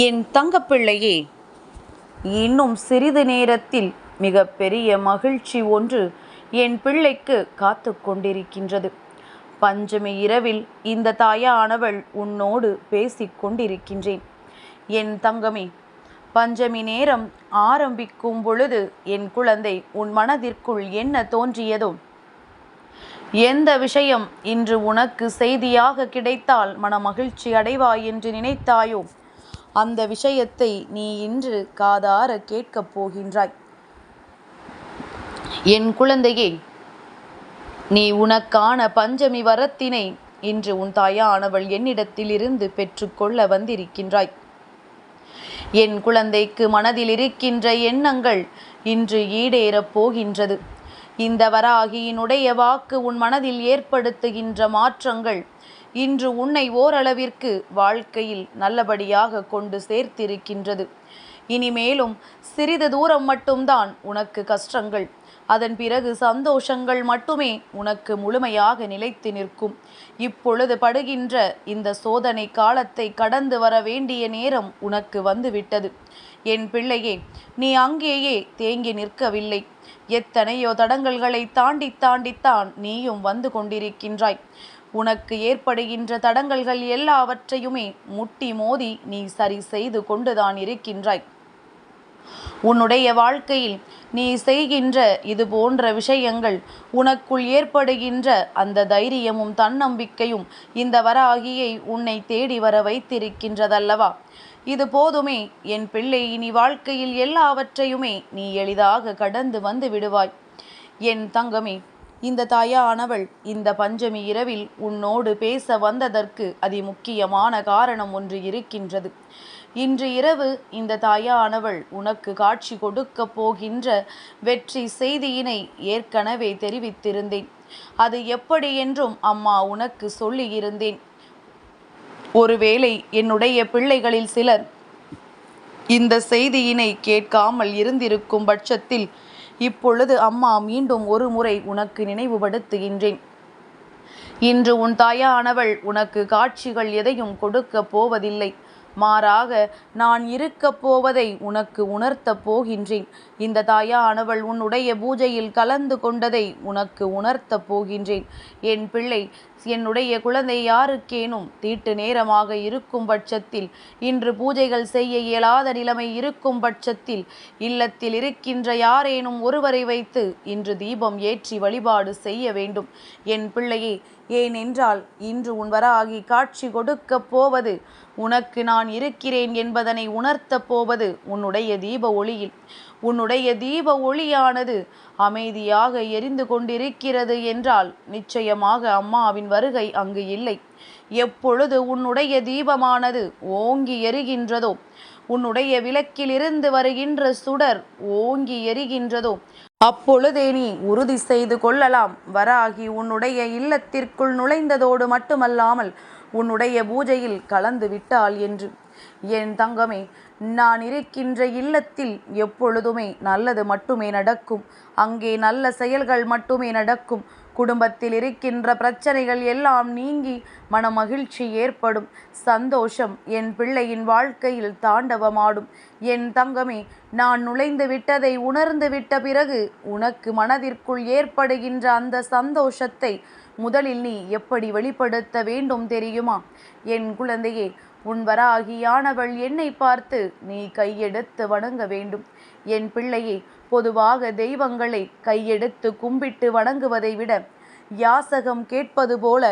என் தங்கப்பிள்ளையே இன்னும் சிறிது நேரத்தில் மிக பெரிய மகிழ்ச்சி ஒன்று என் பிள்ளைக்கு காத்து கொண்டிருக்கின்றது. பஞ்சமி இரவில் இந்த தாயானவள் உன்னோடு பேசிக் கொண்டிருக்கின்றேன். என் தங்கமே பஞ்சமி நேரம் ஆரம்பிக்கும் பொழுது என் குழந்தை உன் மனதிற்குள் என்ன தோன்றியதோ? எந்த விஷயம் இன்று உனக்கு செய்தியாக கிடைத்தால் மன மகிழ்ச்சி அடைவாய் என்று நினைத்தாயோ? அந்த விஷயத்தை நீ இன்று காதார கேட்கப் போகின்றாய். என் குழந்தையே நீ உனக்கான பஞ்சமி வரத்தினை இன்று உன் தாயானவள் என்னிடத்திலிருந்து பெற்றுக்கொள்ள வந்திருக்கின்றாய். என் குழந்தைக்கு மனதில் இருக்கின்ற எண்ணங்கள் இன்று ஈடேறப் போகின்றது. இந்த வராகியினுடைய வாக்கு உன் மனதில் ஏற்படுத்துகின்ற மாற்றங்கள் இன்று உன்னை ஓரளவிற்கு வாழ்க்கையில் நல்லபடியாக கொண்டு சேர்த்திருக்கின்றது. இனிமேலும் சிறிது தூரம் மட்டும்தான் உனக்கு கஷ்டங்கள். அதன் பிறகு சந்தோஷங்கள் மட்டுமே உனக்கு முழுமையாக நிலைத்து நிற்கும். இப்பொழுது படுகின்ற இந்த சோதனை காலத்தை கடந்து வர வேண்டிய நேரம் உனக்கு வந்துவிட்டது. என் பிள்ளையே நீ அங்கேயே தேங்கி நிற்கவில்லை. எத்தனையோ தடங்கல்களை தாண்டி தாண்டித்தான் நீயும் வந்து கொண்டிருக்கின்றாய். உனக்கு ஏற்படுகின்ற தடங்கல்கள் எல்லாவற்றையுமே முட்டி மோதி நீ சரி செய்து கொண்டுதான் இருக்கின்றாய். உன்னுடைய வாழ்க்கையில் நீ செய்கின்ற இது போன்ற விஷயங்கள் உனக்குள் ஏற்படுகின்ற அந்த தைரியமும் தன்னம்பிக்கையும் இந்த வராகியை உன்னை தேடி வர வைத்திருக்கின்றதல்லவா? இது போதுமே என் பிள்ளை இனி வாழ்க்கையில் எல்லாவற்றையுமே நீ எளிதாக கடந்து வந்து விடுவாய். என் தங்கமே இந்த தாயானவள் இந்த பஞ்சமி இரவில் உன்னோடு பேச வந்ததற்கு அதி முக்கியமான காரணம் ஒன்று இருக்கின்றது. இன்று இரவு இந்த தாயானவள் உனக்கு காட்சி கொடுக்க போகின்ற வெற்றி செய்தியினை ஏற்கனவே தெரிவித்திருந்தேன். அது எப்படி என்றும் அம்மா உனக்கு சொல்லியிருந்தேன் ஒருவேளை என்னுடைய பிள்ளைகளில் சிலர் இந்த செய்தியினை கேட்காமல் இருந்திருக்கும் பட்சத்தில் இப்பொழுது அம்மா மீண்டும் ஒரு முறை உனக்கு நினைவுபடுத்துகின்றேன். இன்று உன் தாயானவள் உனக்கு காட்சிகள் எதையும் கொடுக்கப் போவதில்லை. மாறாக நான் இருக்கப் போவதை உனக்கு உணர்த்தப் போகின்றேன். இந்த தாயானவள் உன்னுடைய பூஜையில் கலந்து கொண்டதை உனக்கு உணர்த்தப் போகின்றேன். என் பிள்ளை என்னுடைய குழந்தை யாருக்கேனும் தீட்டு நேரமாக இருக்கும் பட்சத்தில் இன்று பூஜைகள் செய்ய இயலாத நிலைமை இருக்கும் பட்சத்தில் இல்லத்தில் இருக்கின்ற யாரேனும் ஒருவரை வைத்து இன்று தீபம் ஏற்றி வழிபாடு செய்ய வேண்டும். என் பிள்ளையே ஏனென்றால் இன்று உன் வராகி காட்சி கொடுக்கப் போவது உனக்கு நான் இருக்கிறேன் என்பதனை உணர்த்தப் போவது உன்னுடைய தீப ஒளியில். உன்னுடைய தீப ஒளியானது அமைதியாக எரிந்து கொண்டிருக்கிறது என்றால் நிச்சயமாக அம்மாவின் வருகை அங்கு இல்லை. எப்பொழுது உன்னுடைய தீபமானது ஓங்கி எரிகின்றதோ உன்னுடைய விளக்கிலிருந்து வருகின்ற சுடர் ஓங்கி எரிகின்றதோ அப்பொழுதே நீ உறுதி செய்து கொள்ளலாம். வராகி உன்னுடைய இல்லத்திற்குள் நுழைந்ததோடு மட்டுமல்லாமல் உன்னுடைய பூஜையில் கலந்து விட்டாள் என்று. என் தங்கமே நான் இருக்கின்ற இல்லத்தில் எப்பொழுதுமே நல்லது மட்டுமே நடக்கும். அங்கே நல்ல செயல்கள் மட்டுமே நடக்கும். குடும்பத்தில் இருக்கின்ற பிரச்சனைகள் எல்லாம் நீங்கி மன மகிழ்ச்சி ஏற்படும். சந்தோஷம் என் பிள்ளையின் வாழ்க்கையில் தாண்டவமாடும். என் தங்கமே நான் நுழைந்து விட்டதை உணர்ந்து விட்ட பிறகு உனக்கு மனதிற்குள் ஏற்படுகின்ற அந்த சந்தோஷத்தை முதலில் நீ எப்படி வெளிப்படுத்த வேண்டும் தெரியுமா? என் குழந்தையே உன் வராகியானவள் என்னை பார்த்து நீ கையெடுத்து வணங்க வேண்டும். என் பிள்ளையே பொதுவாக தெய்வங்களை கையெடுத்து கும்பிட்டு வணங்குவதை விட யாசகம் கேட்பது போல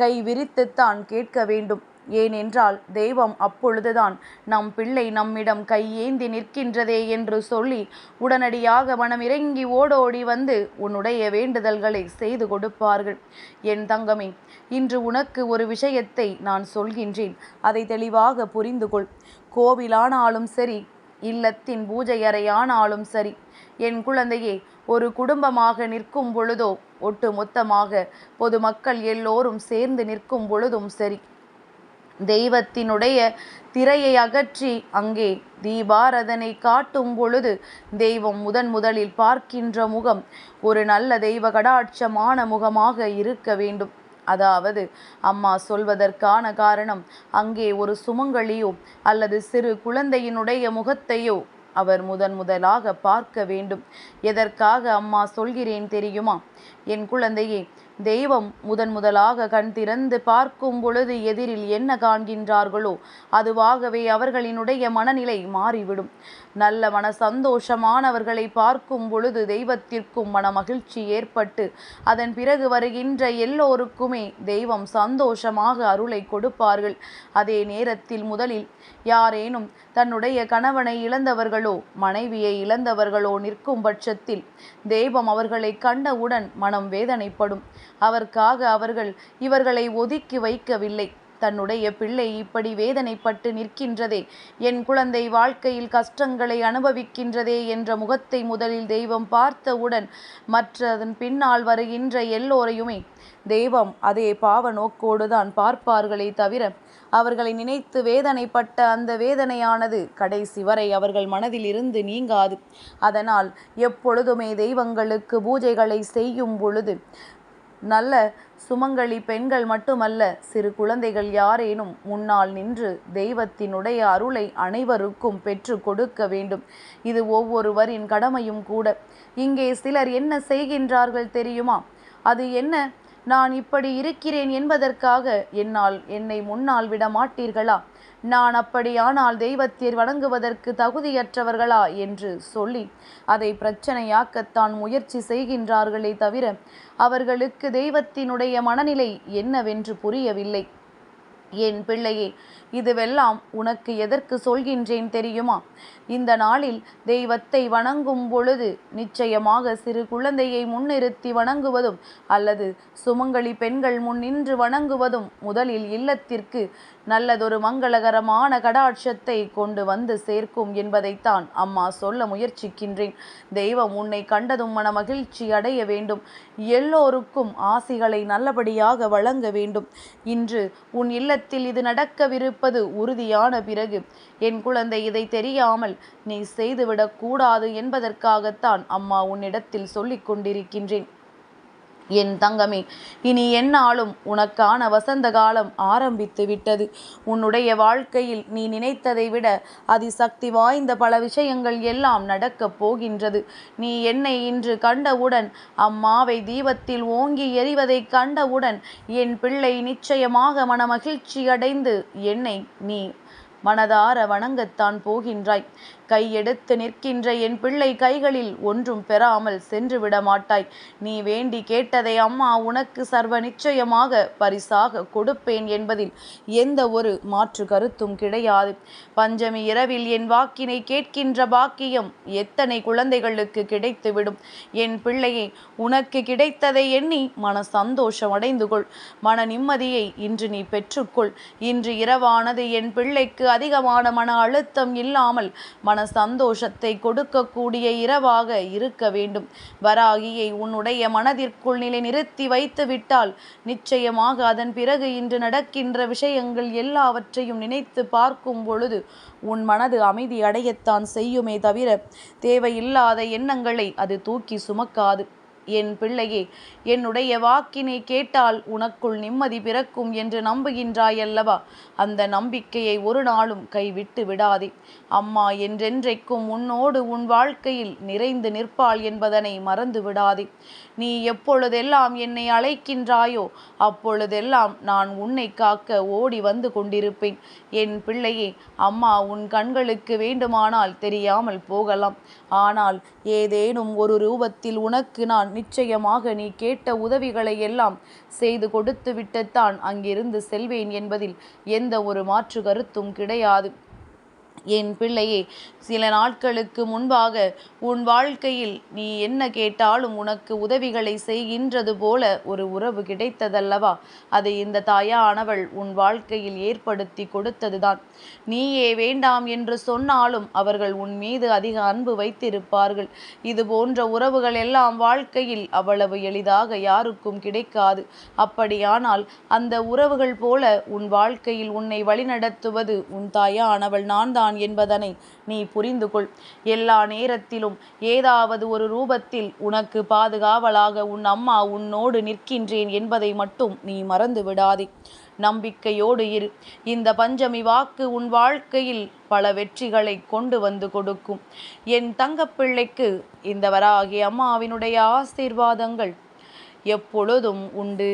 கை விரித்துத்தான் கேட்க வேண்டும். ஏனென்றால் தெய்வம் அப்பொழுதுதான் நம் பிள்ளை நம்மிடம் கையேந்தி நிற்கின்றதே என்று சொல்லி உடனடியாக மனமிறங்கி ஓடோடி வந்து உன்னுடைய வேண்டுதல்களை செய்து கொடுப்பார்கள். என் தங்கமே இன்று உனக்கு ஒரு விஷயத்தை நான் சொல்கின்றேன். அதை தெளிவாக புரிந்து கொள் கோவிலானாலும் சரி இல்லத்தின் பூஜை அறையானாலும் சரி. என் குழந்தையே ஒரு குடும்பமாக நிற்கும் பொழுதோ ஒட்டு மொத்தமாக பொதுமக்கள் எல்லோரும் சேர்ந்து நிற்கும் பொழுதும் சரி. தெய்வத்தினுடைய திரையை அகற்றி அங்கே தீபாரதனை காட்டும் பொழுது தெய்வம் முதன் முதலில் பார்க்கின்ற முகம் ஒரு நல்ல தெய்வ கடாட்சமான முகமாக இருக்க வேண்டும். அதாவது அம்மா சொல்வதற்கான காரணம் அங்கே ஒரு சுமங்கலியோ அல்லது சிறு குழந்தையினுடைய முகத்தையோ அவர் முதன் முதலாக பார்க்க வேண்டும். எதற்காக அம்மா சொல்கிறேன் தெரியுமா? என் குழந்தையே தெய்வம் முதன் முதலாக கண் திறந்து பார்க்கும் பொழுது எதிரில் என்ன காண்கின்றார்களோ அதுவாகவே அவர்களினுடைய மனநிலை மாறிவிடும். நல்ல மன சந்தோஷமானவர்களை பார்க்கும் பொழுது தெய்வத்திற்கும் மன மகிழ்ச்சி ஏற்பட்டு அதன் பிறகு வருகின்ற எல்லோருக்குமே தெய்வம் சந்தோஷமாக அருளை கொடுப்பார்கள். அதே நேரத்தில் முதலில் யாரேனும் தன்னுடைய கணவனை இழந்தவர்களோ மனைவியை இழந்தவர்களோ நிற்கும் பட்சத்தில் தெய்வம் அவர்களை கண்டவுடன் மனம் வேதனைப்படும். அவர்க்காக அவர்கள் இவர்களை ஒதுக்கி வைக்கவில்லை. தன்னுடைய பிள்ளை இப்படி வேதனைப்பட்டு நிற்கின்றதே என் குழந்தை வாழ்க்கையில் கஷ்டங்களை அனுபவிக்கின்றதே என்ற முகத்தை முதலில் தெய்வம் பார்த்தவுடன் மற்றதன் பின்னால் வருகின்ற எல்லோரையுமே தெய்வம் அதே பாவ நோக்கோடுதான் பார்ப்பார்களே தவிர அவர்களை நினைத்து வேதனைப்பட்ட அந்த வேதனையானது கடைசி வரை அவர்கள் மனதில் இருந்து நீங்காது. அதனால் எப்பொழுதுமே தெய்வங்களுக்கு பூஜைகளை செய்யும் பொழுது நல்ல சுமங்கலி பெண்கள் மட்டுமல்ல சிறு குழந்தைகள் யாரேனும் முன்னால் நின்று தெய்வத்தினுடைய அருளை அனைவருக்கும் பெற்று கொடுக்க வேண்டும். இது ஒவ்வொருவரின் கடமையும் கூட. இங்கே சிலர் என்ன செய்கின்றார்கள் தெரியுமா? அது என்ன? நான் இப்படி இருக்கிறேன் என்பதற்காக என்னால் என்னை முன்னால் விட மாட்டீர்களா? நான் அப்படியானால் தெய்வத்தை வணங்குவதற்கு தகுதியற்றவர்களா? என்று சொல்லி அதை பிரச்சனையாக்கத்தான் முயற்சி செய்கின்றார்களே தவிர அவர்களுக்கு தெய்வத்தினுடைய மனநிலை என்னவென்று புரியவில்லை. என் பிள்ளையே இதுவெல்லாம் உனக்கு எதற்கு சொல்கின்றேன் தெரியுமா? இந்த நாளில் தெய்வத்தை வணங்கும் பொழுது நிச்சயமாக சிறு குழந்தையை முன்னிறுத்தி வணங்குவதும் அல்லது சுமங்கலி பெண்கள் முன் நின்று வணங்குவதும் முதலில் இல்லத்திற்கு நல்லதொரு மங்களகரமான கடாட்சத்தை கொண்டு வந்து சேர்க்கும் என்பதைத்தான் அம்மா சொல்ல முயற்சிக்கின்றேன். தெய்வம் உன்னை கண்டதும் மன மகிழ்ச்சி அடைய வேண்டும். எல்லோருக்கும் ஆசிகளை நல்லபடியாக வழங்க வேண்டும். இன்று உன் இல்ல நேரத்தில் இது நடக்கவிருப்பது உறுதியான பிறகு. என் குழந்தை இதை தெரியாமல் நீ செய்துவிடக் கூடாது என்பதற்காகத்தான் அம்மா உன்னிடத்தில் சொல்லிக் கொண்டிருக்கின்றேன். என் தங்கமே இனி என்னாலும் உனக்கான வசந்த காலம் ஆரம்பித்து விட்டது. உன்னுடைய வாழ்க்கையில் நீ நினைத்ததை விட அதிசக்தி வாய்ந்த பல விஷயங்கள் எல்லாம் நடக்கப் போகின்றது. நீ என்னை இன்று கண்டவுடன் அம்மாவை தீபத்தில் ஓங்கி எறிவதை கண்டவுடன் என் பிள்ளை நிச்சயமாக மனமகிழ்ச்சி அடைந்து என்னை நீ மனதார வணங்கத்தான் போகின்றாய். கையெடுத்து நிற்கின்ற என் பிள்ளை கைகளில் ஒன்றும் பெறாமல் சென்று விட மாட்டாய். நீ வேண்டி கேட்டதை அம்மா உனக்கு சர்வ நிச்சயமாக பரிசாக கொடுப்பேன் என்பதில் எந்த ஒரு மாற்று கருத்தும் கிடையாது. பஞ்சமி இரவில் என் வாக்கினை கேட்கின்ற பாக்கியம் எத்தனை குழந்தைகளுக்கு கிடைத்துவிடும்? என் பிள்ளையை உனக்கு கிடைத்ததை எண்ணி மன சந்தோஷம் அடைந்து கொள். மன நிம்மதியை இன்று நீ பெற்றுக்கொள். இன்று இரவானது என் பிள்ளைக்கு அதிகமான மன அழுத்தம் இல்லாமல் மன மன சந்தோஷத்தை கொடுக்கக்கூடிய இரவாக இருக்க வேண்டும். வராகியை உன்னுடைய மனதிற்குள் நிலை நிறுத்தி வைத்து விட்டால் நிச்சயமாக அதன் பிறகு இன்று நடக்கின்ற விஷயங்கள் எல்லாவற்றையும் நினைத்து பார்க்கும் பொழுது உன் மனது அமைதி அடையத்தான் செய்யுமே தவிர தேவையில்லாத எண்ணங்களை அது தூக்கி சுமக்காது. என் பிள்ளையே என்னுடைய வாக்கினை கேட்டால் உனக்குள் நிம்மதி பிறக்கும் என்று நம்புகின்றாயல்லவா? அந்த நம்பிக்கையை ஒரு நாளும் கைவிட்டு விடாதே. அம்மா என்றென்றைக்கும் உன்னோடு உன் வாழ்க்கையில் நிறைந்து நிற்பாள் என்பதனை மறந்து விடாதே. நீ எப்பொழுதெல்லாம் என்னை அழைக்கின்றாயோ அப்பொழுதெல்லாம் நான் உன்னை காக்க ஓடி வந்து கொண்டிருப்பேன். என் பிள்ளையே அம்மா உன் கண்களுக்கு வேண்டுமானால் தெரியாமல் போகலாம். ஆனால் ஏதேனும் ஒரு ரூபத்தில் உனக்கு நான் நிச்சயமாக நீ கேட்ட உதவிகளை எல்லாம் செய்து கொடுத்து விட்டுத்தான் அங்கிருந்து செல்வேன் என்பதில் எந்த ஒரு மாற்று கருத்தும் கிடையாது. என் பிள்ளையே சில நாட்களுக்கு முன்பாக உன் வாழ்க்கையில் நீ என்ன கேட்டாலும் உனக்கு உதவிகளை செய்கின்றது போல ஒரு உறவு கிடைத்ததல்லவா? அதை இந்த தாயானவள் உன் வாழ்க்கையில் ஏற்படுத்தி கொடுத்ததுதான். நீயே வேண்டாம் என்று சொன்னாலும் அவர்கள் உன் மீது அதிக அன்பு வைத்திருப்பார்கள். இது போன்ற உறவுகள் எல்லாம் வாழ்க்கையில் அவ்வளவு எளிதாக யாருக்கும் கிடைக்காது. அப்படியானால் அந்த உறவுகள் போல உன் வாழ்க்கையில் உன்னை வழிநடத்துவது உன் தாயானவள் நான் தான் நான் என்பதனை நீ புரிந்து கொள் எல்லா நேரத்திலும் ஏதாவது ஒரு ரூபத்தில் உனக்கு பாதுகாவலாக உன் அம்மா உன்னோடு நிற்கின்றேன் என்பதை மட்டும் நீ மறந்து விடாதே. நம்பிக்கையோடு இரு. இந்த பஞ்சமி வாக்கு உன் வாழ்க்கையில் பல வெற்றிகளை கொண்டு வந்து கொடுக்கும். என் தங்கப்பிள்ளைக்கு இந்த வராகி அம்மாவினுடைய ஆசீர்வாதங்கள் எப்பொழுதும் உண்டு.